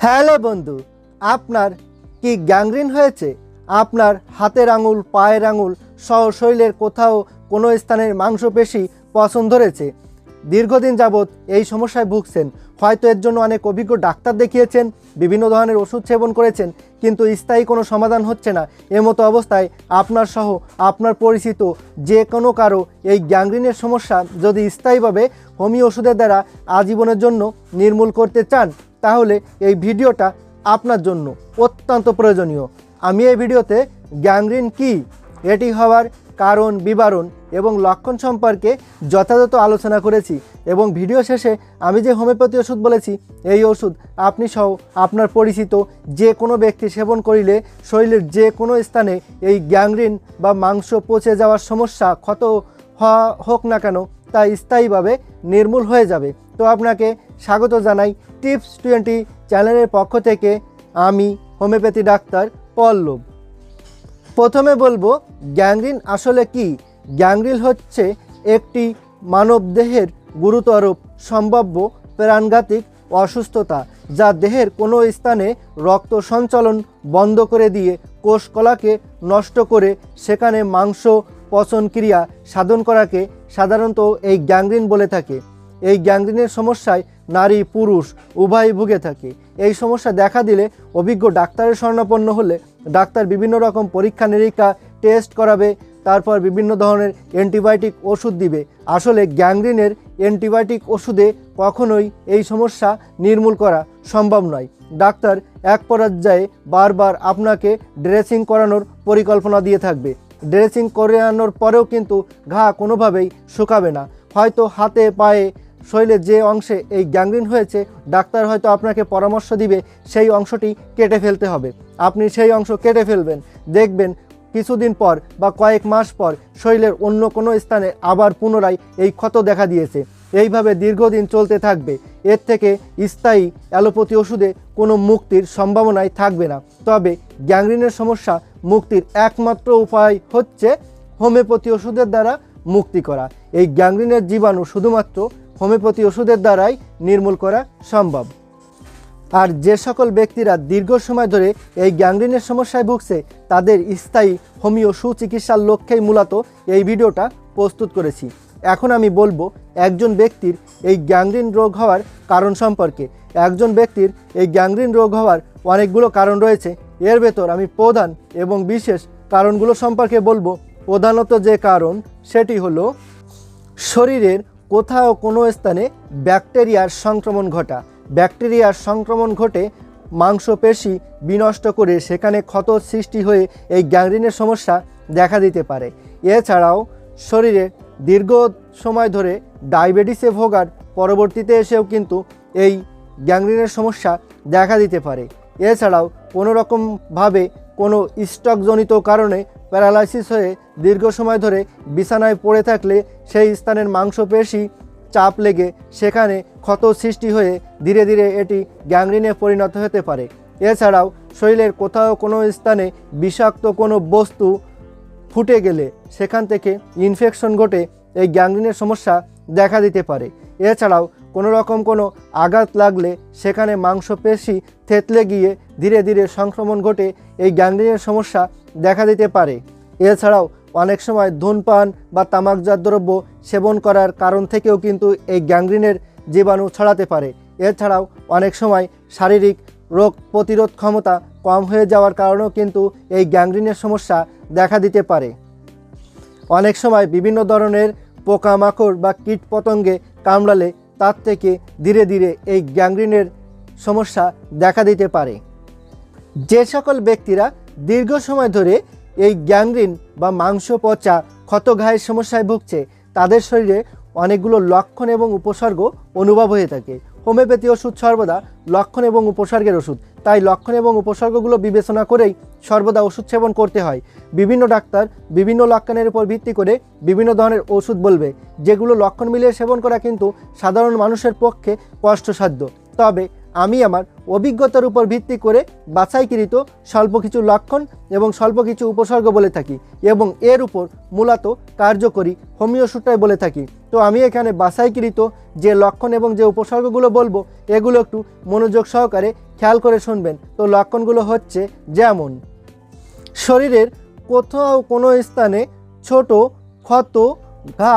Hello বন্ধু, আপনার কি গ্যাংগ্রিন হয়েছে? আপনার হাতের আঙুল, পায়ের আঙুল সহ শরীরের কোথাও কোনো স্থানের মাংসপেশি পছন্দ ধরেছে দীর্ঘদিন যাবৎ এই সমস্যায় ভুগছেন। হয়তো এর জন্য অনেক অভিজ্ঞ ডাক্তার দেখিয়েছেন, বিভিন্ন ধরনের ওষুধ সেবন করেছেন, কিন্তু স্থায়ী কোনো সমাধান হচ্ছে না। এমতো অবস্থায় আপনার সহ আপনার পরিচিত যে কোনো কারও এই গ্যাংগ্রিনের সমস্যা যদি স্থায়ীভাবে হোমিও ওষুধের দ্বারা আজীবনের জন্য নির্মূল করতে চান তাহলে এই ভিডিওটা আপনার জন্য অত্যন্ত প্রয়োজনীয়। আমি এই ভিডিওতে গ্যাংগ্রিন কি, এটি হওয়ার কারণ, বিবরণ এবং লক্ষণ সম্পর্কে যথাযথ আলোচনা করেছি এবং ভিডিও শেষে আমি যে হোমিওপ্যাথি ওষুধ বলেছি, এই ওষুধ আপনি সহ আপনার পরিচিত যে কোনো ব্যক্তি সেবন করিলে শরীরের যে কোনো স্থানে এই গ্যাংগ্রিন বা মাংস পচে যাওয়ার সমস্যা ক্ষত হওয়া হোক না কেন, তা স্থায়ীভাবে নির্মূল হয়ে যাবে। তো আপনাকে স্বাগত জানাই টিপস টোয়েন্টি চ্যানেলের পক্ষ থেকে আমি হোমিওপ্যাথি ডাক্তার পল্লব। প্রথমে বলব, গ্যাংগ্রিন আসলে কি? গ্যাংগ্রিন হচ্ছে একটি মানবদেহের গুরুতর সম্ভাব্য প্রাণঘাতিক অসুস্থতা যা দেহের কোনো স্থানে রক্ত সঞ্চালন বন্ধ করে দিয়ে কোষকলাকে নষ্ট করে সেখানে মাংস পচন ক্রিয়া সাধন করাকে সাধারণত এই গ্যাংগ্রিন বলে থাকে। এই গ্যাংগ্রিনের সমস্যায় নারী, পুরুষ উভয়ই ভুগে থাকে। এই সমস্যা দেখা দিলে অভিজ্ঞ ডাক্তারের শরণাপন্ন হলে ডাক্তার বিভিন্ন রকম পরীক্ষা, নিরীক্ষা টেস্ট করাবে, তারপর বিভিন্ন ধরনের অ্যান্টিবায়োটিক ওষুধ দিবে। আসলে গ্যাংগ্রিনের অ্যান্টিবায়োটিক ওষুধে কখনোই এই সমস্যা নির্মূল করা সম্ভব নয়। ডাক্তার এক পর্যায়ে বারবার আপনাকে ড্রেসিং করানোর পরিকল্পনা দিয়ে থাকবে। ড্রেসিং করানোর পরেও কিন্তু ঘা কোনোভাবেই শুকাবে না। হয়তো হাতে, পায়ে শরীরের যে অংশে এই গ্যাংগ্রিন হয়েছে, ডাক্তার হয়তো আপনাকে পরামর্শ দিবে, সেই অংশটি কেটে ফেলতে হবে। আপনি সেই অংশ কেটে ফেলবেন, দেখবেন কিছুদিন পর বা কয়েক মাস পর শরীরের অন্য কোনো স্থানে আবার পুনরায় এই ক্ষত দেখা দিয়েছে। এইভাবে দীর্ঘদিন চলতে থাকবে। এর থেকে স্থায়ী অ্যালোপ্যাথি ওষুধে কোনো মুক্তির সম্ভাবনাই থাকবে না। তবে গ্যাংগ্রিনের সমস্যা মুক্তির একমাত্র উপায় হচ্ছে হোমিওপ্যাথি ওষুধের দ্বারা মুক্তি করা। এই গ্যাংগ্রিনের জীবাণু শুধুমাত্র হোমিওপ্যাথি ওষুধের দ্বারাই নির্মূল করা সম্ভব। আর যে সকল ব্যক্তিরা দীর্ঘ সময় ধরে এই গ্যাংগ্রিনের সমস্যায় ভুগছে, তাদের স্থায়ী হোমিও সুচিকিৎসার লক্ষ্যেই মূলত এই ভিডিওটা প্রস্তুত করেছি। এখন আমি বলব, একজন ব্যক্তির এই গ্যাংগ্রিন রোগ হওয়ার কারণ সম্পর্কে। একজন ব্যক্তির এই গ্যাংগ্রিন রোগ হওয়ার অনেকগুলো কারণ রয়েছে। এর ভেতর আমি প্রধান এবং বিশেষ কারণগুলো সম্পর্কে বলব। প্রধানত যে কারণ, সেটি হলো শরীরের কোথাও কোনো স্থানে ব্যাকটেরিয়ার সংক্রমণ ঘটা। ব্যাকটেরিয়ার সংক্রমণ ঘটে মাংসপেশি বিনষ্ট করে সেখানে ক্ষত সৃষ্টি হয়ে এই গ্যাংগ্রিনের সমস্যা দেখা দিতে পারে। এছাড়াও শরীরে দীর্ঘ সময় ধরে ডায়াবেটিসে ভোগার পরবর্তীতে এসেও কিন্তু এই গ্যাংগ্রিনের সমস্যা দেখা দিতে পারে। এছাড়াও কোনো রকমভাবে কোনো স্টকজনিত কারণে প্যারালাইসিস হয়ে দীর্ঘ সময় ধরে বিছানায় পড়ে থাকলে সেই স্থানের মাংসপেশি চাপ লেগে সেখানে ক্ষত সৃষ্টি হয়ে ধীরে ধীরে এটি গ্যাংগ্রিনে পরিণত হতে পারে। এছাড়াও শরীরের কোথাও কোনো স্থানে বিষাক্ত কোনো বস্তু ফুটে গেলে সেখান থেকে ইনফেকশন ঘটে এই গ্যাংগ্রিনের সমস্যা দেখা দিতে পারে। এছাড়াও কোনো রকম কোনো আঘাত লাগলে সেখানে মাংসপেশি থেতলে গিয়ে ধীরে ধীরে সংক্রমণ ঘটে। এই গ্যাংগ্রিনের সমস্যা দেখা দিতে পারে। এছাড়াও অনেক সময় ধূমপান বা তামাকজাত দ্রব্য সেবন করার কারণ থেকেও কিন্তু এই গ্যাংগ্রিনের জীবাণু ছড়াতে পারে। এছাড়াও অনেক সময় শারীরিক রোগ প্রতিরোধ ক্ষমতা কম হয়ে যাওয়ার কারণেও কিন্তু এই গ্যাংগ্রিনের সমস্যা দেখা দিতে পারে। অনেক সময় বিভিন্ন ধরনের পোকামাকড় বা কীট পতঙ্গে কামড়ালে তার থেকে ধীরে ধীরে এই গ্যাংগ্রিনের সমস্যা দেখা দিতে পারে। যে সকল ব্যক্তিরা দীর্ঘ সময় ধরে এই গ্যাংগ্রিন বা মাংস, পচা, ক্ষত ঘায়ের সমস্যায় ভুগছে। তাদের শরীরে অনেকগুলো লক্ষণ এবং উপসর্গ অনুভব হয়ে থাকে। হোমিওপ্যাথি ওষুধ সর্বদা লক্ষণ এবং উপসর্গের ওষুধ। তাই লক্ষণ এবং উপসর্গগুলো বিবেচনা করেই সর্বদা ওষুধ সেবন করতে হয়। বিভিন্ন ডাক্তার বিভিন্ন লক্ষণের উপর ভিত্তি করে বিভিন্ন ধরনের ওষুধ বলবে। যেগুলো লক্ষণ মিলিয়ে সেবন করা কিন্তু সাধারণ মানুষের পক্ষে কষ্টসাধ্য। তবে আমি আমার অভিজ্ঞতার উপর ভিত্তি করে বাছাইকৃত স্বল্প কিছু লক্ষণ এবং স্বল্প কিছু উপসর্গ বলে থাকি এবং এর উপর মূলত কার্যকরী হোমিও সূত্রায় বলে থাকি। তো আমি এখানে বাছাইকৃত যে লক্ষণ এবং যে উপসর্গগুলো বলব, এগুলো একটু মনোযোগ সহকারে খেয়াল করে শুনবেন। তো লক্ষণগুলো হচ্ছে যেমন, শরীরের কোথাও কোনো স্থানে ছোট ক্ষত ঘা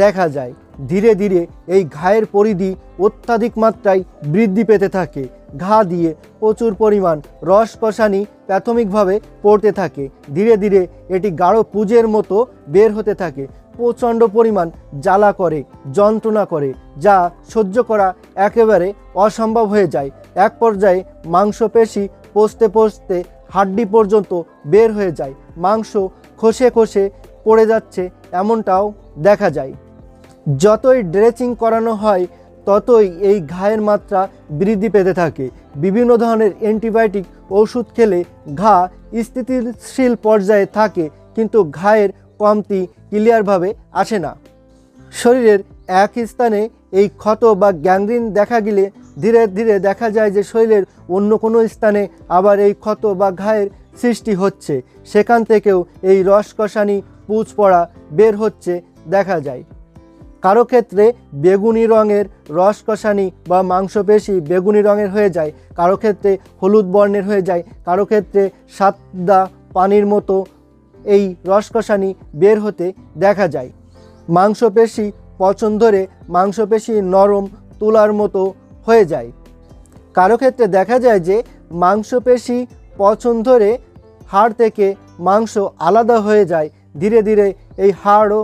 দেখা যায়। ধীরে ধীরে এই ঘায়ের পরিধি অত্যাধিক মাত্রায় বৃদ্ধি পেতে থাকে। ঘা দিয়ে প্রচুর পরিমাণ রস কষানি প্রাথমিকভাবে পড়তে থাকে। ধীরে ধীরে এটি গাঢ় পুজের মতো বের হতে থাকে। প্রচণ্ড পরিমাণ জ্বালা করে, যন্ত্রণা করে, যা সহ্য করা একেবারে অসম্ভব হয়ে যায়। এক পর্যায়ে মাংসপেশি পচতে পচতে হাড্ডি পর্যন্ত বের হয়ে যায়। মাংস খসে খসে পড়ে যাচ্ছে, এমনটাও দেখা যায়। যতই ড্রেসিং করানো হয়, ততই এই ঘায়ের মাত্রা বৃদ্ধি পেতে থাকে। বিভিন্ন ধরনের অ্যান্টিবায়োটিক ওষুধ খেলে ঘা স্থিতিশীল পর্যায়ে থাকে, কিন্তু ঘায়ের কমতি ক্লিয়ারভাবে আসে না। শরীরের এক স্থানে এই ক্ষত বা গ্যাংগ্রিন দেখা গেলে ধীরে ধীরে দেখা যায় যে শরীরের অন্য কোনো স্থানে আবার এই ক্ষত বা ঘায়ের সৃষ্টি হচ্ছে। সেখান থেকেও এই রসকষানি পুঁজ পড়া বের হচ্ছে দেখা যায়। কারও ক্ষেত্রে বেগুনি রঙের রসকষানি বা মাংসপেশি বেগুনি রঙের হয়ে যায়, কারও ক্ষেত্রে হলুদ বর্ণের হয়ে যায়, কারও ক্ষেত্রে সাদা পানির মতো এই রসকষানি বের হতে দেখা যায়। মাংসপেশি পচন ধরে মাংসপেশি নরম তুলার মতো হয়ে যায়। কারও ক্ষেত্রে দেখা যায় যে মাংসপেশি পচন ধরে হাড় থেকে মাংস আলাদা হয়ে যায়, ধীরে ধীরে এই হাড়ও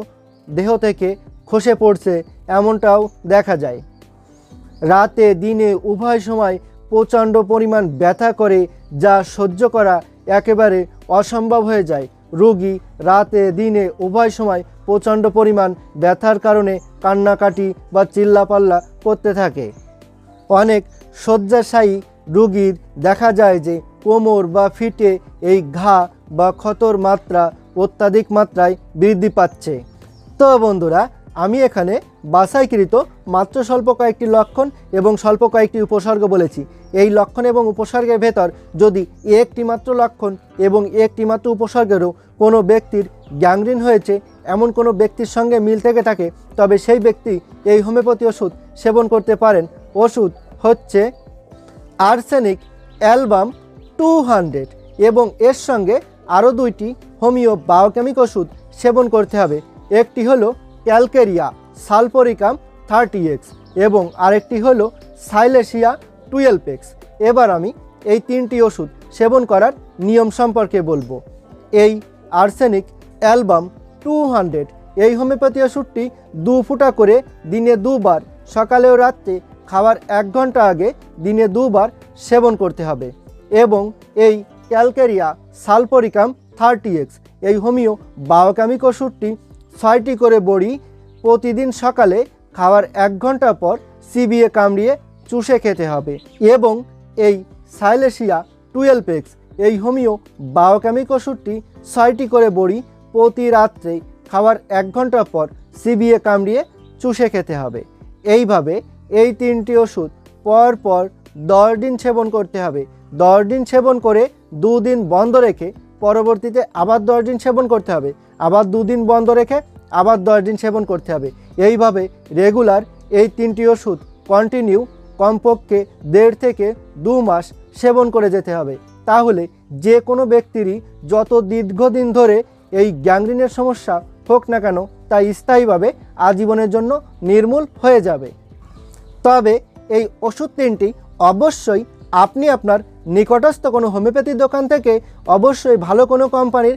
দেহ থেকে খসে পড়ছে, এমনটাও দেখা যায়। রাতে, দিনে, উভয় সময় প্রচণ্ড পরিমাণ ব্যথা করে, যা সহ্য করা একেবারে অসম্ভব হয়ে যায়। রোগী রাতে, দিনে, উভয় সময় প্রচণ্ড পরিমাণ ব্যথার কারণে কান্নাকাটি বা চিল্লাপাল্লা করতে থাকে। অনেক শয্যাশায়ী রোগীর দেখা যায় যে, কোমর বা ফিটে এই ঘা বা ক্ষতর মাত্রা অত্যাধিক মাত্রায় বৃদ্ধি পাচ্ছে। তো বন্ধুরা আমি এখানে বাছাইকৃত মাত্র স্বল্প কয়েকটি লক্ষণ এবং স্বল্প কয়েকটি উপসর্গ বলেছি। এই লক্ষণ এবং উপসর্গের ভেতর যদি একটি মাত্র লক্ষণ এবং একটি মাত্র উপসর্গেরও কোনো ব্যক্তির গ্যাংরিন হয়েছে, এমন কোনো ব্যক্তির সঙ্গে মিল থেকে থাকে, তবে সেই ব্যক্তি এই হোমিওপ্যাথি ওষুধ সেবন করতে পারেন। ওষুধ হচ্ছে আর্সেনিক অ্যালবাম টু হান্ড্রেড এবং এর সঙ্গে আরও দুইটি হোমিও বায়োকেমিক ওষুধ সেবন করতে হবে। একটি হলো ক্যালকেরিয়া সালফোরিকাম থার্টি এক্স এবং আরেকটি হলো সাইলেশিয়া টুয়েলভ এক্স। এবার আমি এই তিনটি ওষুধ সেবন করার নিয়ম সম্পর্কে বলব। এই আর্সেনিক অ্যালবাম টু হান্ড্রেড, এই হোমিওপ্যাথি ওষুধটি দু ফুটা করে দিনে দুবার সকালে ও রাত্রে খাওয়ার এক ঘণ্টা আগে দিনে দুবার সেবন করতে হবে এবং এই ক্যালকেরিয়া সালফোরিকাম থার্টি এক্স, এই হোমিও বায়োকেমিক ওষুধটি ছয়টি করে বড়ি প্রতিদিন সকালে খাওয়ার এক ঘণ্টা পর সিবিএ কামড়িয়ে চুষে খেতে হবে এবং এই সাইলেশিয়া টুয়েলভ এক্স, এই হোমিও বায়োকেমিক ওষুধটি ছয়টি করে বড়ি প্রতি রাত্রে খাওয়ার এক ঘণ্টা পর সিবিএ কামড়িয়ে চুষে খেতে হবে। এইভাবে এই তিনটি ওষুধ পর পর দশ দিন সেবন করতে হবে। দশ দিন সেবন করে দুদিন বন্ধ রেখে পরবর্তীতে আবার দশ দিন সেবন করতে হবে। আবার দুদিন বন্ধ রেখে আবার দশ দিন সেবন করতে হবে। এইভাবে রেগুলার এই তিনটি ওষুধ কন্টিনিউ কমপক্ষে দেড় থেকে দু মাস সেবন করে যেতে হবে। তাহলে যে কোনো ব্যক্তিরই যত দীর্ঘদিন ধরে এই গ্যাংগ্রিনের সমস্যা হোক না কেন, তা স্থায়ীভাবে আজীবনের জন্য নির্মূল হয়ে যাবে। তবে এই ওষুধ তিনটি অবশ্যই আপনি আপনার নিকটস্থ কোনো হোমিওপ্যাথি দোকান থেকে অবশ্যই ভালো কোনো কোম্পানির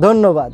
ধন্যবাদ।